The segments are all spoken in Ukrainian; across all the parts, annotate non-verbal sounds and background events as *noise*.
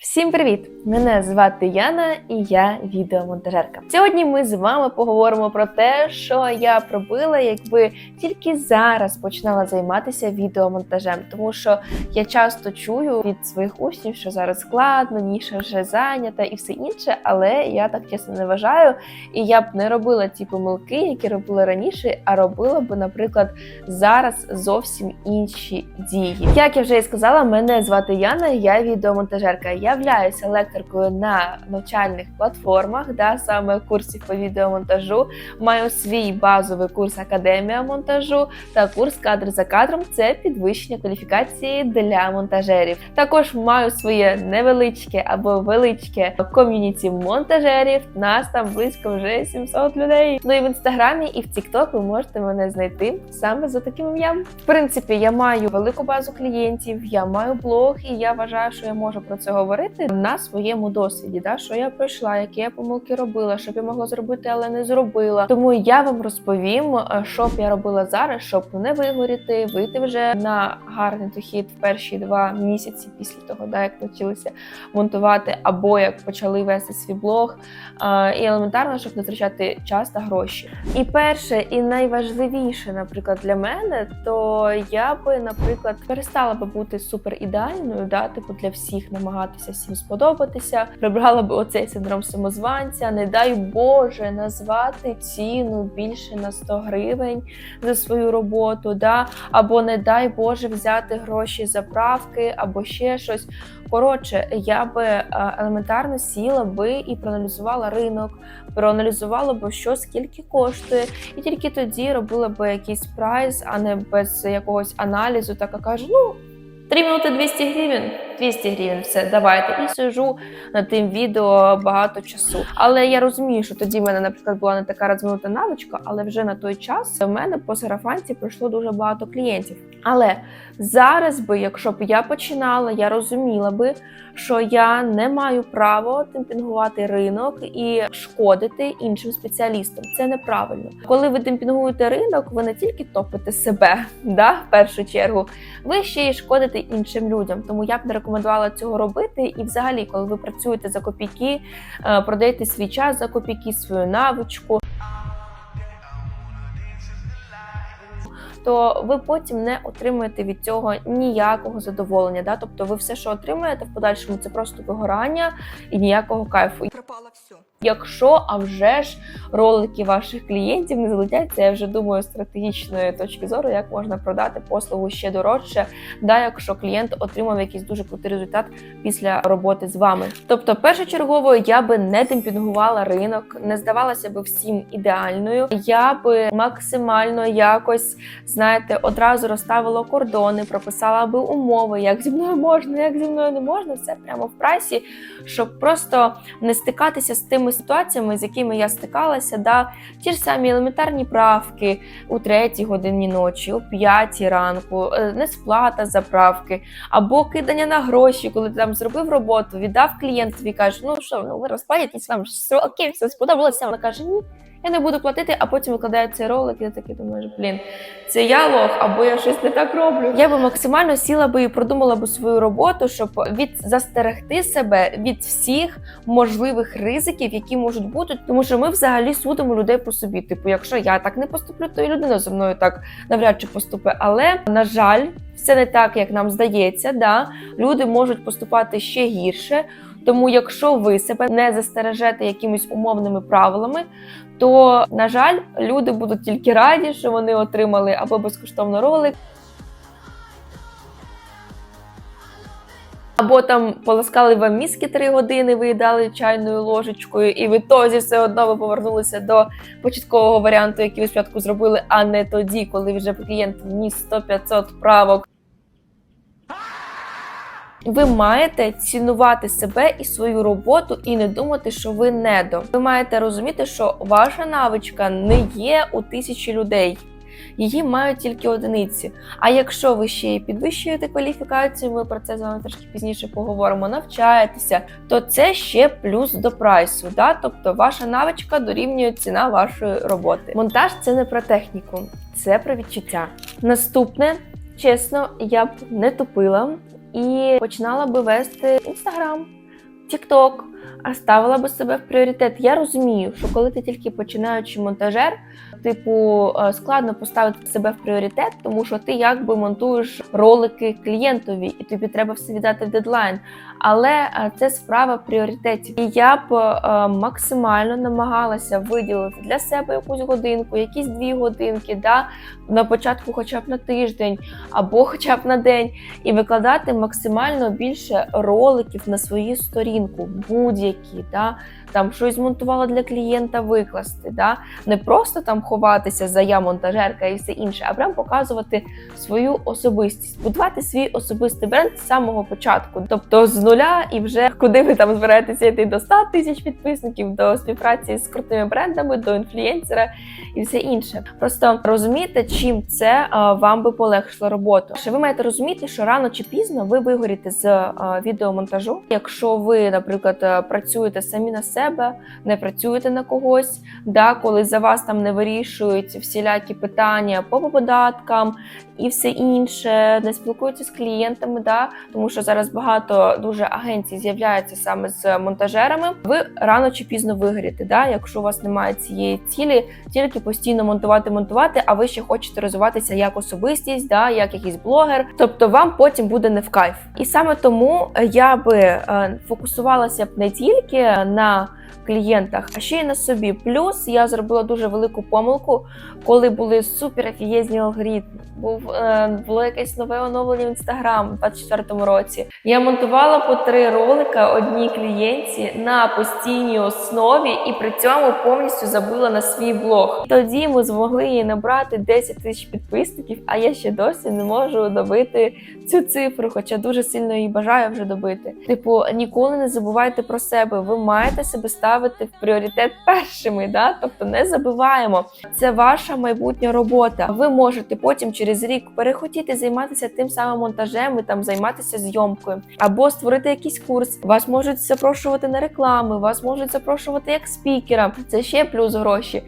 Всім привіт! Мене звати Яна і я відеомонтажерка. Сьогодні ми з вами поговоримо про те, що я пробила, якби тільки зараз починала займатися відеомонтажем, тому що я часто чую від своїх учнів, що зараз складно, ніша вже зайнята і все інше, але я так чесно не вважаю. І я б не робила ті помилки, які робила раніше, а робила б, наприклад, зараз зовсім інші дії. Як я вже і сказала, мене звати Яна, я відеомонтажерка. Я являюся лекторкою на навчальних платформах, да, саме курсів по відеомонтажу. Маю свій базовий курс Академія монтажу та курс кадр за кадром це підвищення кваліфікації для монтажерів. Також маю своє невеличке або величке ком'юніті монтажерів. Нас там близько вже 700 людей. Ну і в інстаграмі, і в TikTok ви можете мене знайти саме за таким ім'ям. В принципі, я маю велику базу клієнтів, я маю блог, і я вважаю, що я можу про це говорити на своєму досвіді. Да, що я пройшла, які я помилки робила, що б я могла зробити, але не зробила. Тому я вам розповім, е, що б я робила зараз, щоб не вигоріти, вийти вже на гарний дохід в перші два місяці після того, да, як навчилися монтувати, або як почали вести свій блог. І елементарно, щоб не втрачати час та гроші. І перше, і найважливіше, наприклад, для мене, то я би, наприклад, перестала би бути супер ідеальною, да, типу для всіх намагатися всім сподобатися, прибрала би оцей синдром самозванця, не дай Боже назвати ціну більше на 100 гривень за свою роботу, да, або не дай Боже взяти гроші за правки, або ще щось. Коротше, я би е, елементарно сіла би і проаналізувала ринок, проаналізувала би, що скільки коштує, і тільки тоді робила би якийсь прайс, а не без якогось аналізу, така каже, ну. 3 минути 200 гривень, 200 гривень, все, давайте. І сижу над тим відео багато часу. Але я розумію, що тоді в мене, наприклад, була не така розвинута навичка, але вже на той час в мене по сарафанці пройшло дуже багато клієнтів. Але зараз би, якщо б я починала, я розуміла би, що я не маю права демпінгувати ринок і шкодити іншим спеціалістам. Це неправильно. Коли ви демпінгуєте ринок, ви не тільки топите себе, да, в першу чергу, ви ще й шкодите іншим людям. Тому я б не рекомендувала цього робити. І, взагалі, коли ви працюєте за копійки, е, продаєте свій час за копійки, свою навичку. То ви потім не отримуєте від цього ніякого задоволення. Да? Тобто, ви все, що отримуєте в подальшому, це просто вигорання і ніякого кайфу. пропало все. Якщо а вже ж ролики ваших клієнтів не залетять, це я вже думаю стратегічної точки зору, як можна продати послугу ще дорожче, да, якщо клієнт отримав якийсь дуже крутий результат після роботи з вами. Тобто, першочергово я би не демпінгувала ринок, не здавалася би всім ідеальною. Я би максимально якось, знаєте, одразу розставила кордони, прописала би умови, як зі мною можна, як зі мною не можна, все прямо в прайсі, щоб просто не стикатися з тими ситуаціями, з якими я стикалася, да, ті ж самі елементарні правки у третій годині ночі, у п'ятій ранку, е, несплата за правки, або кидання на гроші, коли ти там зробив роботу, віддав клієнтові, каже, ну що, ну ви розплатитесь вам все окей, все сподобалося. Вона каже, ні. Я не буду платити, а потім викладає цей ролик, і я такий думаю, блін, це я лох, або я щось не так роблю. Я би максимально сіла би і продумала би свою роботу, щоб від застерегти себе від всіх можливих ризиків, які можуть бути, тому що ми взагалі судимо людей по собі. Типу, якщо я так не поступлю, то і людина зі мною так навряд чи поступить. Але на жаль, все не так, як нам здається. Да? Люди можуть поступати ще гірше. Тому, якщо ви себе не застережете якимись умовними правилами, то на жаль, люди будуть тільки раді, що вони отримали або безкоштовно ролик. Або там полоскали вам мізки три години, виїдали чайною ложечкою, і в ітозі все одно ви повернулися до початкового варіанту, який ви спочатку зробили, а не тоді, коли вже клієнт вніс 100-500 правок. Ви маєте цінувати себе і свою роботу і не думати, що ви недо. Ви маєте розуміти, що ваша навичка не є у тисячі людей. Її мають тільки одиниці. А якщо ви ще підвищуєте кваліфікацію, ми про це з вами трошки пізніше поговоримо, навчаєтеся, то це ще плюс до прайсу. Да? Тобто ваша навичка дорівнює ціна вашої роботи. Монтаж це не про техніку, це про відчуття. Наступне, чесно, я б не тупила і починала би вести інстаграм. тікток, а ставила би себе в пріоритет. Я розумію, що коли ти тільки починаючий монтажер, типу е, складно поставити себе в пріоритет, тому що ти якби монтуєш ролики клієнтові, і тобі треба все віддати в дедлайн. Але е, це справа пріоритетів. І я б е, максимально намагалася виділити для себе якусь годинку, якісь дві годинки, да, на початку, хоча б на тиждень, або хоча б на день, і викладати максимально більше роликів на свою сторінку, будь-які, да, там щось змонтувала для клієнта викласти. Да? Не просто там ховатися за я монтажерка і все інше, а прям показувати свою особистість, будувати свій особистий бренд з самого початку, тобто з нуля і вже куди ви там збираєтеся йти до 100 тисяч підписників, до співпраці з крутими брендами, до інфлюєнсера і все інше. Просто розумієте, чим це а, вам би полегшило роботу. Що ви маєте розуміти, що рано чи пізно ви вигоріте з а, відеомонтажу, якщо ви, наприклад, е, працюєте самі на себе, не працюєте на когось, да, коли за вас там не вирішують всілякі питання по податкам і все інше, не спілкуються з клієнтами, да, тому що зараз багато дуже агенцій з'являється саме з монтажерами. Ви рано чи пізно вигоріте, да, якщо у вас немає цієї цілі, тільки постійно монтувати, монтувати, а ви ще хочете розвиватися як особистість, да, як якийсь блогер. Тобто вам потім буде не в кайф. І саме тому я би е, фокусувалася б не тільки на клієнтах, а ще й на собі. Плюс я зробила дуже велику помилку, коли були супер офігезні алгоритми. Був е, було якесь нове оновлення в інстаграм у 24-му році. Я монтувала по три ролика одній клієнтці на постійній основі і при цьому повністю забила на свій блог. Тоді ми змогли її набрати 10 тисяч підписників, а я ще досі не можу добити цю цифру, хоча дуже сильно її бажаю вже добити. Типу, ніколи не забувайте про себе. Ви маєте себе ставити в пріоритет першими. Да? Тобто не забуваємо. Це ваша майбутня робота. Ви можете потім через рік перехотіти займатися тим самим монтажем і там займатися зйомкою, або створити якийсь курс. Вас можуть запрошувати на реклами, вас можуть запрошувати як спікера. Це ще плюс гроші.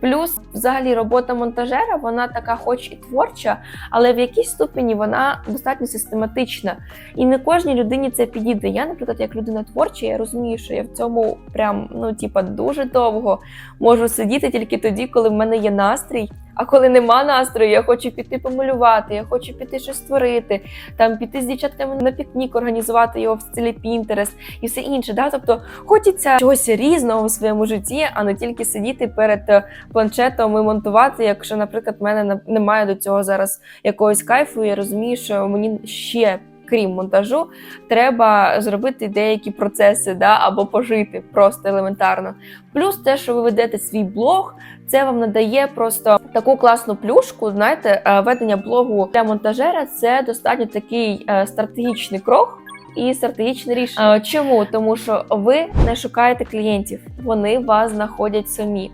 Плюс, взагалі, робота монтажера, вона така, хоч і творча, але в якійсь ступені вона достатньо систематична. І не кожній людині це підійде. Я, наприклад, як людина творча, я розумію, що я в цьому прям ну, типа, дуже довго можу сидіти тільки тоді, коли в мене є настрій. А коли нема настрою, я хочу піти помалювати, я хочу піти щось створити, там піти з дівчатками на пікнік, організувати його в стилі Pinterest і все інше. Да? Тобто хочеться чогось різного у своєму житті, а не тільки сидіти перед е, планшетом і монтувати. Якщо, наприклад, в мене немає до цього зараз якогось кайфу, я розумію, що мені ще. Крім монтажу, треба зробити деякі процеси, да, або пожити просто елементарно. Плюс те, що ви ведете свій блог, це вам надає просто таку класну плюшку. Знаєте, е, ведення блогу для монтажера це достатньо такий е, стратегічний крок. І стратегічне рішення. Е, Чому? Тому що ви не шукаєте клієнтів, вони вас знаходять самі.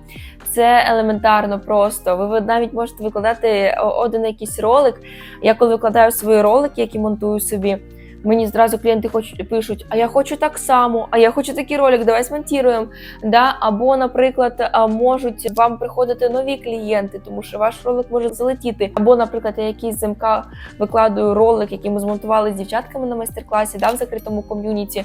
Це елементарно просто. Ви навіть можете викладати один якийсь ролик. Я коли викладаю свої ролики, які монтую собі. Мені зразу клієнти хочуть пишуть: а я хочу так само, а я хочу такий ролик, давай смонтіруємо. Да? Або, наприклад, можуть вам приходити нові клієнти, тому що ваш ролик може залетіти. Або, наприклад, я якийсь замка викладаю ролик, який ми змонтували з дівчатками на майстер-класі, да, в закритому ком'юніті.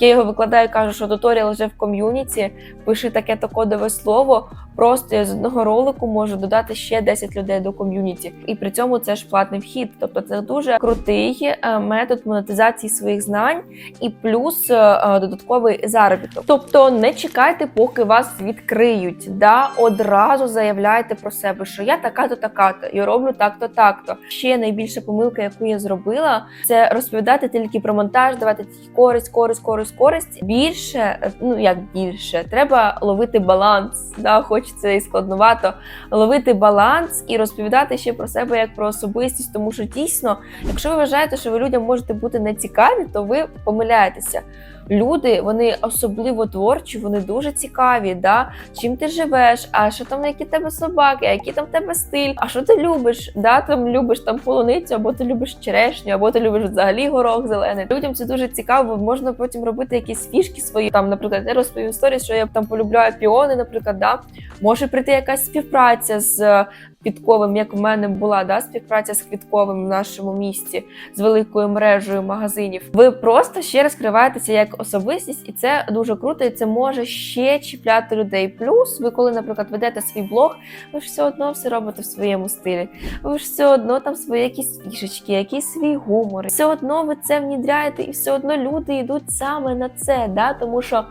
Я його викладаю, кажу, що туторіал вже в ком'юніті. Пиши таке то кодове слово. Просто я з одного ролику можу додати ще 10 людей до ком'юніті, і при цьому це ж платний вхід. Тобто це дуже крутий е, метод монетизації своїх знань і плюс е, е, додатковий заробіток. Тобто не чекайте, поки вас відкриють. Да, одразу заявляйте про себе, що я така-то, така-то, і роблю так-то, так-то. Ще найбільша помилка, яку я зробила, це розповідати тільки про монтаж, давати користь, користь, користь, користь. Більше, ну як більше, треба ловити баланс. Да, хоч і складновато, ловити баланс і розповідати ще про себе як про особистість, тому що дійсно, якщо ви вважаєте, що ви людям можете бути нецікаві, то ви помиляєтеся. Люди вони особливо творчі, вони дуже цікаві. Да? Чим ти живеш? А що там, які тебе собаки, а який там тебе стиль? А що ти любиш? Да? Там любиш там полуницю, або ти любиш черешню, або ти любиш взагалі горох зелений. Людям це дуже цікаво. Можна потім робити якісь фішки свої. Там, наприклад, я розповім історію, що я там полюбляю піони, наприклад, да? може прийти якась співпраця з квітковим, як в мене була да, співпраця з квітковим в нашому місті з великою мережею магазинів. Ви просто ще розкриваєтеся як особистість, і це дуже круто. І це може ще чіпляти людей. Плюс, ви, коли, наприклад, ведете свій блог, ви ж все одно все робите в своєму стилі. Ви ж все одно там свої якісь фішечки, якийсь свій гумор. Все одно ви це внідряєте, і все одно люди йдуть саме на це, да? тому що.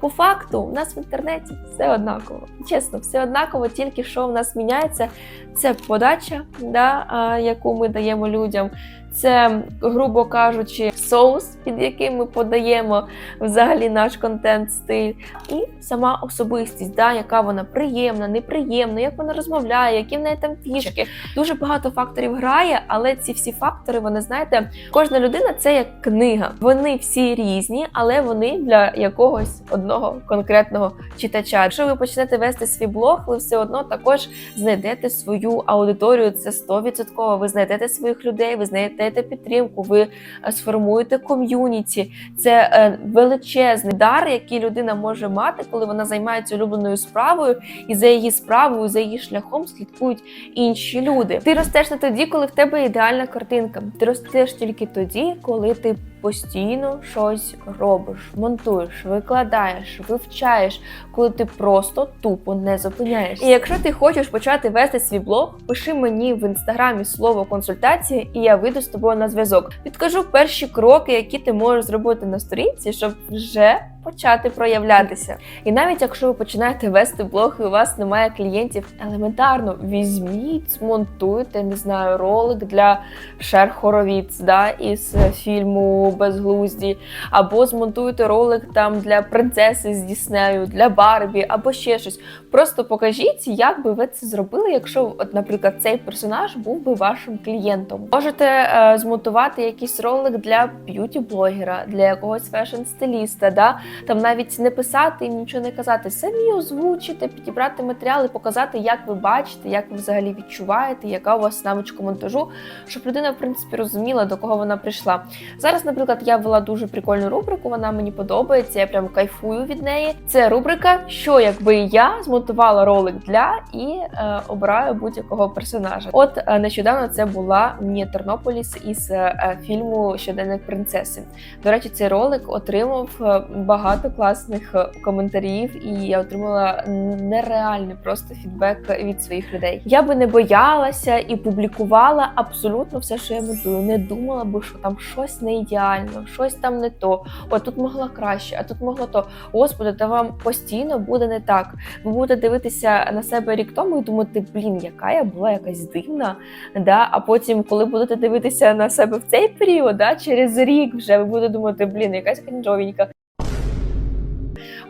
По факту, у нас в інтернеті все однаково. Чесно, все однаково, тільки що в нас міняється, це подача, да, яку ми даємо людям. Це, грубо кажучи, соус, під яким ми подаємо взагалі наш контент-стиль, і сама особистість, да, яка вона приємна, неприємна, як вона розмовляє, які в неї там фішки. Дуже багато факторів грає, але ці всі фактори, вони знаєте, кожна людина це як книга. Вони всі різні, але вони для якогось одного конкретного читача. Якщо ви почнете вести свій блог, ви все одно також знайдете свою аудиторію. Це 100%. Ви знайдете своїх людей, ви знайдете підтримку, ви е, сформуєте ком'юніті. Це е, величезний дар, який людина може мати, коли вона займається улюбленою справою, і за її справою, за її шляхом слідкують інші люди. Ти ростеш не тоді, коли в тебе ідеальна картинка. Ти ростеш тільки тоді, коли ти постійно щось робиш, монтуєш, викладаєш, вивчаєш, коли ти просто тупо не зупиняєшся. І якщо ти хочеш почати вести свій блог, пиши мені в інстаграмі слово консультації, і я вийду з тобою на зв'язок. Підкажу перші кроки, які ти можеш зробити на сторінці, щоб вже почати проявлятися. І навіть якщо ви починаєте вести блог і у вас немає клієнтів, елементарно візьміть, змонтуйте, не знаю, ролик для Шер Хоровіц, да, із фільму Безглузді, або змонтуйте ролик там для принцеси з Діснею, для Барбі, або ще щось. Просто покажіть, як би ви це зробили, якщо, от, наприклад, цей персонаж був би вашим клієнтом. Можете е, змонтувати якийсь ролик для б'юті-блогера, для якогось фешн-стиліста, да? Там навіть не писати і нічого не казати, самі озвучити, підібрати матеріали, показати, як ви бачите, як ви взагалі відчуваєте, яка у вас навичка монтажу, щоб людина, в принципі, розуміла, до кого вона прийшла. Зараз, наприклад, я ввела дуже прикольну рубрику, вона мені подобається, я прям кайфую від неї. Це рубрика, що якби я змонтувала ролик для і е, обираю будь-якого персонажа. От е, нещодавно це була Мія Тернополіс із е, фільму Щоденник принцеси. До речі, цей ролик отримав е, багато класних е, коментарів, і я отримала нереальний просто фідбек від своїх людей. Я би не боялася і публікувала абсолютно все, що я монтую. Не думала би, що там щось не ідеально, щось там не то. О, тут могла краще, а тут могло то. Господи, та вам постійно буде не так. Ви будете дивитися на себе рік тому і думати, блін, яка я була якась дивна. Да? А потім, коли будете дивитися на себе в цей період, да, через рік вже ви будете думати, блін, якась крінжовенька.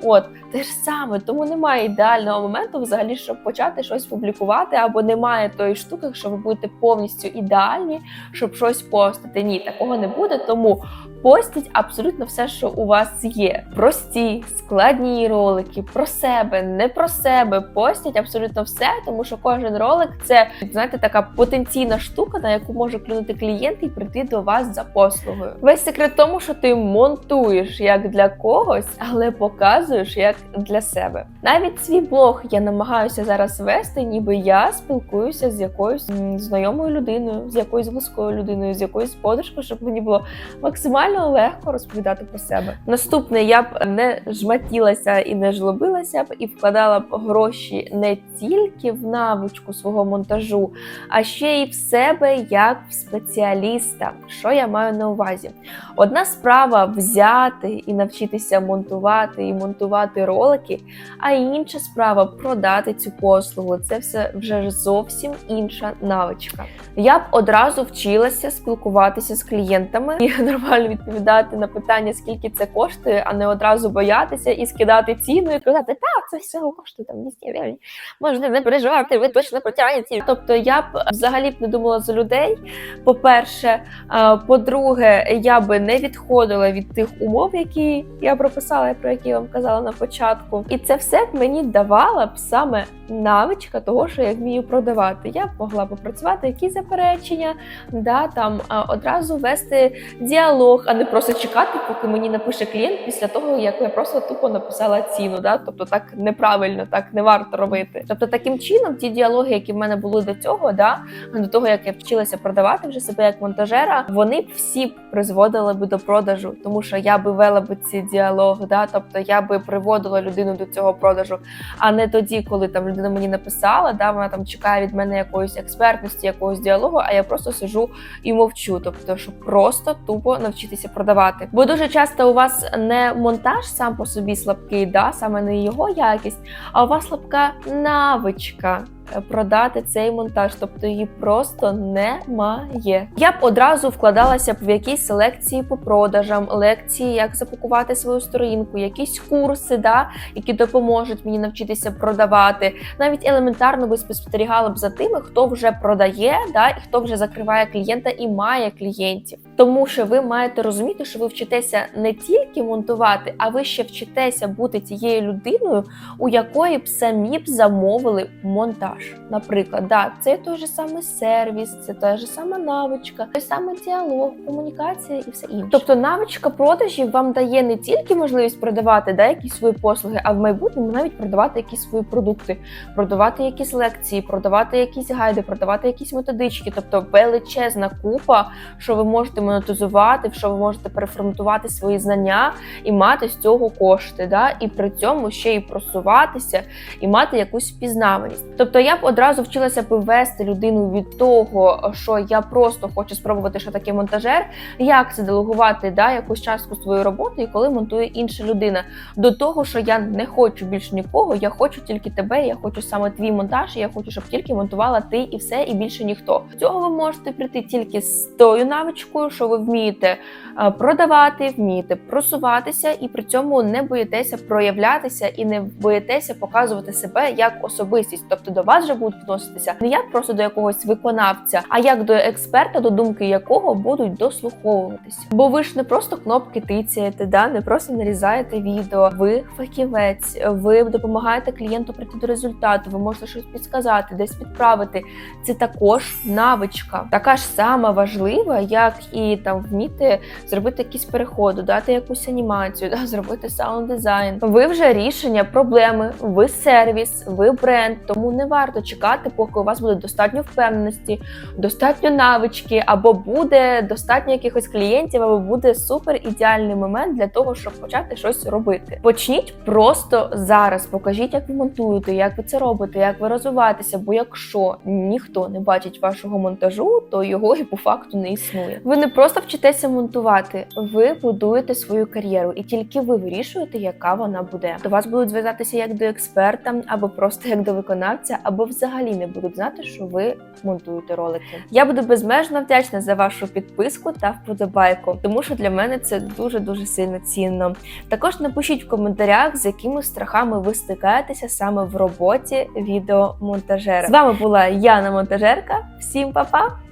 От те ж саме, тому немає ідеального моменту, взагалі, щоб почати щось публікувати, або немає тої штуки, що ви будете повністю ідеальні, щоб щось постити. Ні, такого не буде. Тому постіть абсолютно все, що у вас є. Прості, складні ролики про себе, не про себе. Постіть абсолютно все, тому що кожен ролик це знаєте така потенційна штука, на яку може клюнути клієнт і прийти до вас за послугою. Весь секрет тому, що ти монтуєш як для когось, але показуєш як для себе. Навіть свій блог я намагаюся зараз вести, ніби я спілкуюся з якоюсь знайомою людиною, з якоюсь близькою людиною, з якоюсь подружкою, щоб мені було максимально легко розповідати про себе. Наступне я б не жматілася і не жлобилася б, і вкладала б гроші не тільки в навичку свого монтажу, а ще й в себе як в спеціаліста. Що я маю на увазі? Одна справа взяти і навчитися монтувати і монтувати ролики, а інша справа продати цю послугу. Це все вже зовсім інша навичка. Я б одразу вчилася спілкуватися з клієнтами і *laughs* нормально відповідати на питання, скільки це коштує, а не одразу боятися і скидати ціну і казати, так, це все коштує там 200 гривень. Можете не переживати, ви точно протягнете. Тобто я б взагалі б не думала за людей. По-перше, по-друге, я би не відходила від тих умов, які я прописала, про які я вам казала на початку. І це все б мені давало б саме навичка того, що я вмію продавати. Я б могла попрацювати якісь заперечення, да, там одразу вести діалог, а не просто чекати, поки мені напише клієнт після того, як я просто тупо написала ціну. Да? Тобто так неправильно, так не варто робити. Тобто, таким чином, ті діалоги, які в мене були до цього, да, до того як я вчилася продавати вже себе як монтажера, вони б всі призводили би до продажу, тому що я би вела би ці діалоги, да, тобто я би приводила людину до цього продажу, а не тоді, коли там людина мені написала, да, вона там чекає від мене якоїсь експертності, якогось діалогу, а я просто сижу і мовчу. Тобто, щоб просто тупо навчитися продавати. Бо дуже часто у вас не монтаж сам по собі слабкий, да, саме не його якість, а у вас слабка навичка. Продати цей монтаж, тобто її просто немає. Я б одразу вкладалася б в якісь лекції по продажам, лекції, як запакувати свою сторінку, якісь курси, да, які допоможуть мені навчитися продавати. Навіть елементарно ви спостерігали б за тими, хто вже продає, да, і хто вже закриває клієнта і має клієнтів. Тому що ви маєте розуміти, що ви вчитеся не тільки монтувати, а ви ще вчитеся бути тією людиною, у якої б самі б замовили монтаж. Наприклад, да, це той же самий сервіс, це та ж сама навичка, той самий діалог, комунікація і все інше. Тобто навичка продажів вам дає не тільки можливість продавати да, якісь свої послуги, а в майбутньому навіть продавати якісь свої продукти, продавати якісь лекції, продавати якісь гайди, продавати якісь методички, тобто величезна купа, що ви можете монетизувати, в що ви можете переформатувати свої знання і мати з цього кошти, да? і при цьому ще й просуватися і мати якусь впізнаваність. Тобто я б одразу вчилася б вести людину від того, що я просто хочу спробувати, що таке монтажер, як це делегувати да, якусь частку своєї роботи, і коли монтує інша людина, до того, що я не хочу більше нікого, я хочу тільки тебе, я хочу саме твій монтаж, і я хочу, щоб тільки монтувала ти і все, і більше ніхто. Цього ви можете прийти тільки з тою навичкою, що ви вмієте е, продавати, вмієте просуватися, і при цьому не боїтеся проявлятися і не боїтеся показувати себе як особистість. Тобто до вас вже будуть відноситися не як просто до якогось виконавця, а як до експерта, до думки якого будуть дослуховуватися. Бо ви ж не просто кнопки тицяєте, да не просто нарізаєте відео. Ви фахівець, ви допомагаєте клієнту прийти до результату. Ви можете щось підсказати, десь підправити. Це також навичка, така ж сама важлива, як і там вміти зробити якісь переходи, дати якусь анімацію, *laughs* да, зробити саунд дизайн. Ви вже рішення проблеми, ви сервіс, ви бренд. Тому не варто чекати, поки у вас буде достатньо впевненості, достатньо навички, або буде достатньо якихось клієнтів, або буде супер ідеальний момент для того, щоб почати щось робити. Почніть просто зараз. Покажіть, як ви монтуєте, як ви це робите, як ви розвиваєтеся. Бо якщо ніхто не бачить вашого монтажу, то його і по факту не існує. Ви не просто вчитеся монтувати, ви будуєте свою кар'єру, і тільки ви вирішуєте, яка вона буде. До вас будуть звертатися як до експерта, або просто як до виконавця, або взагалі не будуть знати, що ви монтуєте ролики. Я буду безмежно вдячна за вашу підписку та вподобайку, тому що для мене це дуже дуже сильно цінно. Також напишіть в коментарях, з якими страхами ви стикаєтеся саме в роботі відеомонтажера. З вами була Яна Монтажерка. Всім па-па!